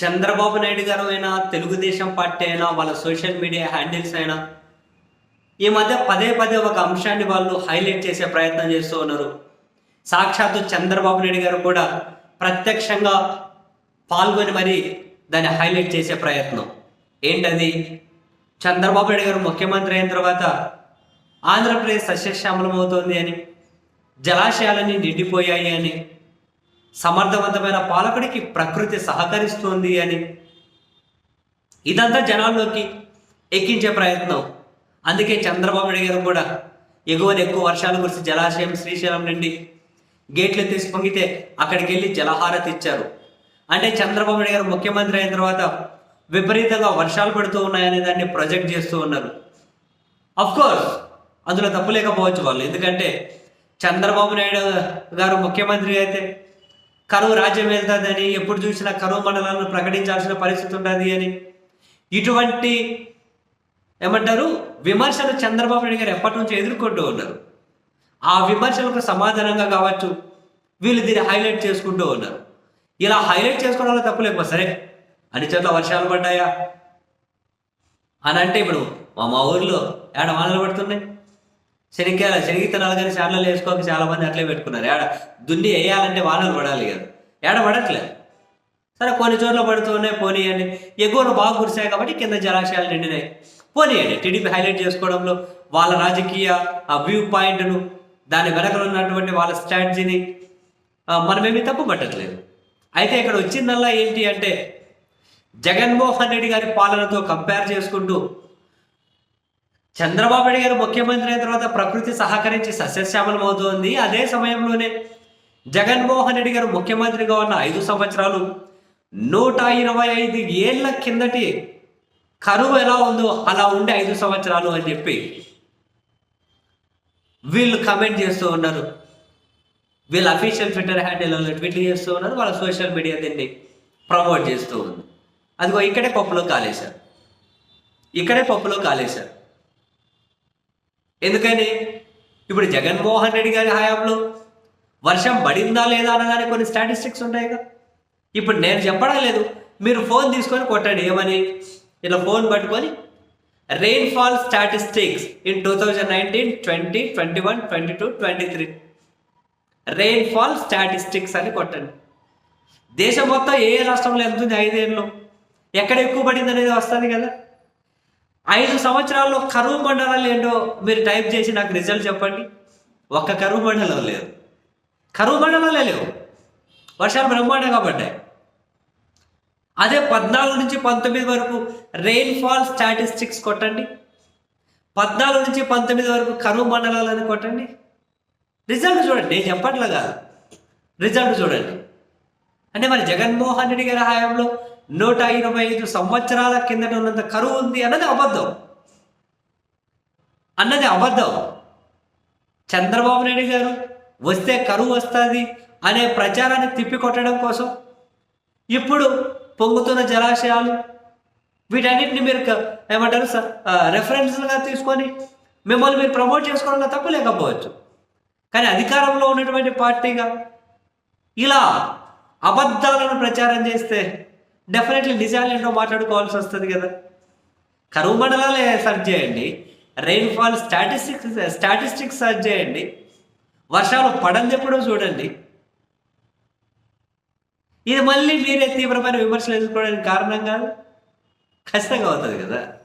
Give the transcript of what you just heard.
చంద్రబాబు నాయుడు గారు అయినా తెలుగుదేశం పార్టీ అయినా వాళ్ళ సోషల్ మీడియా హ్యాండిల్స్ అయినా ఈ మధ్య పదే పదే ఒక అంశాన్ని వాళ్ళు హైలైట్ చేసే ప్రయత్నం చేస్తూ ఉన్నారు. సాక్షాత్తు చంద్రబాబు నాయుడు గారు కూడా ప్రత్యక్షంగా పాల్గొని మరి దాన్ని హైలైట్ చేసే ప్రయత్నం. ఏంటది? చంద్రబాబు నాయుడు గారు ముఖ్యమంత్రి అయిన తర్వాత ఆంధ్రప్రదేశ్ సస్యశ్యామలం అవుతోంది అని జలాశయాలన్నీ నిండిపోయాయి అని సమర్థవంతమైన పాలకుడికి ప్రకృతి సహకరిస్తోంది అని. ఇదంతా జనాల్లోకి ఎక్కించే ప్రయత్నం. అందుకే చంద్రబాబు నాయుడు గారు కూడా ఎగువన ఎక్కువ వర్షాలు కురిసి జలాశయం శ్రీశైలం నుండి గేట్లు తీసి పొంగితే అక్కడికి వెళ్ళి జలహారతి ఇచ్చారు. అంటే చంద్రబాబు నాయుడు గారు ముఖ్యమంత్రి అయిన తర్వాత విపరీతంగా వర్షాలు పడుతూ ఉన్నాయనే దాన్ని ప్రొజెక్ట్ చేస్తూ ఉన్నారు. అఫ్ కోర్స్ అందులో తప్పు లేకపోవచ్చు వాళ్ళు. ఎందుకంటే చంద్రబాబు నాయుడు గారు ముఖ్యమంత్రి అయితే కరువు రాజ్యం వెళ్తుందని ఎప్పుడు చూసినా కరువు మండలాలను ప్రకటించాల్సిన పరిస్థితి ఉంటుంది అని. ఇటువంటి ఏమంటారు? విమర్శలు చంద్రబాబు నాయుడు గారు ఎప్పటి నుంచి ఎదుర్కొంటూ ఉన్నారు. ఆ విమర్శలకు సమాధానంగా కావచ్చు వీళ్ళు దీన్ని హైలైట్ చేసుకుంటూ ఉన్నారు. ఇలా హైలైట్ చేసుకోవడంలో తప్పు లేకపోతే సరే అన్ని చోట్ల వర్షాలు పడ్డాయా? అని అంటే ఇప్పుడు మా మా ఊర్లో ఏడ వానలు పడుతున్నాయి? శనిక్కాయల శనిగిత్తనాలు కానీ చార్లలో వేసుకోక చాలా మంది అట్లే పెట్టుకున్నారు. ఏడ దున్ని వేయాలంటే వానలు పడాలి కదా. ఏడ పడట్లేదు సరే కొన్ని చోట్ల పడుతున్నాయి పోనీయండి. ఎగువను బాగా కురిశాయి కాబట్టి కింద జలాశయాలు నిండినాయి. పోనీయండి టీడీపీ హైలైట్ చేసుకోవడంలో వాళ్ళ రాజకీయ ఆ వ్యూ పాయింట్ను దాని వెనకలు ఉన్నటువంటి వాళ్ళ స్ట్రాటజీని మనమేమీ తప్పు పట్టట్లేదు అయితే ఇక్కడ వచ్చిందల్లా ఏంటి అంటే జగన్మోహన్ రెడ్డి గారి పాలనతో కంపేర్ చేసుకుంటూ చంద్రబాబు నాయుడు గారు ముఖ్యమంత్రి అయిన తర్వాత ప్రకృతి సహకరించి సస్యశ్యామలం అవుతోంది. అదే సమయంలోనే జగన్మోహన్ రెడ్డి గారు ముఖ్యమంత్రిగా ఉన్న ఐదు సంవత్సరాలు నూట ఇరవై ఐదు ఏళ్ళ కిందటి కరువు ఎలా ఉందో అలా ఉండే ఐదు సంవత్సరాలు అని చెప్పి వీళ్ళు కమెంట్ చేస్తూ ఉన్నారు. వీళ్ళ అఫీషియల్ ట్విట్టర్ హ్యాండిల్ ట్వీట్ చేస్తూ ఉన్నారు. వాళ్ళ సోషల్ మీడియా దీన్ని ప్రమోట్ చేస్తూ ఉంది అదిగో ఇక్కడే పప్పులో కాలేశారు. ఇక్కడే పప్పులో కాలేశారు. ఎందుకని? ఇప్పుడు జగన్మోహన్ రెడ్డి గారి హయాంలో వర్షం పడిందా లేదా అనగానే కొన్ని స్టాటిస్టిక్స్ ఉంటాయి కదా. ఇప్పుడు నేను చెప్పడం లేదు. మీరు ఫోన్ తీసుకొని కొట్టండి. ఏమని? ఇలా ఫోన్ పట్టుకొని rainfall statistics in two thousand nineteen twenty twenty one twenty two twenty three rainfall statistics అని కొట్టండి. దేశం మొత్తం ఏ ఏ రాష్ట్రంలో ఎంత ఉంది? ఐదేళ్ళు. ఎక్కడ ఎక్కువ పడింది అనేది వస్తుంది కదా. ఐదు సంవత్సరాల్లో కరువు మండలాలు ఏంటో మీరు టైప్ చేసి నాకు రిజల్ట్ చెప్పండి. ఒక్క కరువు మండలం లేదు. కరువు మండలాలే లేవు. వర్షాలు బ్రహ్మాండంగా పడ్డాయి. అదే పద్నాలుగు నుంచి పంతొమ్మిది వరకు రెయిన్ఫాల్ స్టాటిస్టిక్స్ కొట్టండి. పద్నాలుగు నుంచి పంతొమ్మిది వరకు కరువు మండలాలని కొట్టండి. రిజల్ట్ చూడండి. నేను చెప్పట్లే కాదు. రిజల్ట్ చూడండి. అంటే మరి జగన్మోహన్ రెడ్డి గారి హయాంలో నూట ఇరవై ఐదు సంవత్సరాల కిందట ఉన్నంత కరువు ఉంది అన్నది అబద్ధం. అన్నది అబద్ధం. చంద్రబాబు నాయుడు గారు వస్తే కరువు వస్తుంది అనే ప్రచారాన్ని తిప్పికొట్టడం కోసం ఇప్పుడు పొంగుతున్న జలాశయాలు వీటన్నిటిని మీరు ఏమంటారు రెఫరెన్స్గా తీసుకొని మిమ్మల్ని మీరు ప్రమోట్ చేసుకోవడంలో తప్పు లేకపోవచ్చు. కానీ అధికారంలో ఉన్నటువంటి పార్టీగా ఇలా అబద్ధాలను ప్రచారం చేస్తే డెఫినెట్లీ నిజాలు ఏంటో మాట్లాడుకోవాల్సి వస్తుంది కదా. కరువు మండలాలే సర్చ్ చేయండి రెయిన్ఫాల్ స్టాటిస్టిక్స్ స్టాటిస్టిక్స్ సర్చ్ చేయండి వర్షాలు పడని చెప్పడం చూడండి. ఇది మళ్ళీ మీరే తీవ్రమైన విమర్శలు ఎదుర్కోవడానికి కారణం కాదు? ఖచ్చితంగా అవుతుంది కదా?